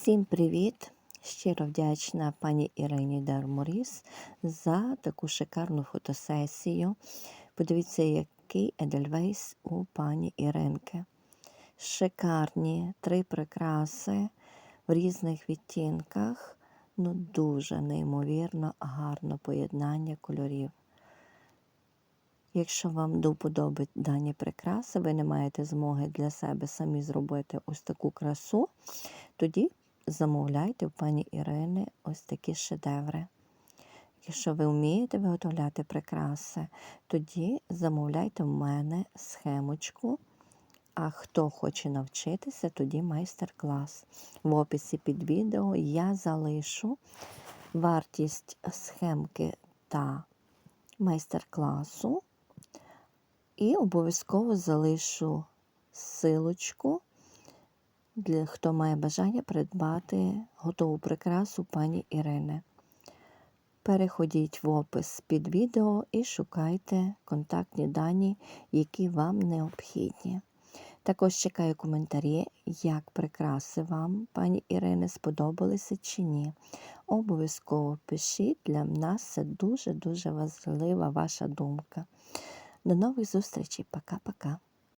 Всім привіт! Щиро вдячна пані Ірині Дарморіс за таку шикарну фотосесію. Подивіться, який Едельвейс у пані Іринки. Шикарні три прикраси в різних відтінках. Ну, дуже неймовірно гарне поєднання кольорів. Якщо вам до дані прикраси, ви не маєте змоги для себе самі зробити ось таку красу, тоді замовляйте в пані Ірини ось такі шедеври. Якщо ви вмієте виготовляти прикраси, тоді замовляйте в мене схемочку. А хто хоче навчитися, тоді майстер-клас. В описі під відео я залишу вартість схемки та майстер-класу. І обов'язково залишу силочку, для хто має бажання придбати готову прикрасу пані Ірини. Переходіть в опис під відео і шукайте контактні дані, які вам необхідні. Також чекаю коментарі, як прикраси вам, пані Ірини, сподобалися чи ні. Обов'язково пишіть, для нас це дуже-дуже важлива ваша думка. До нових зустрічей. Пока-пока.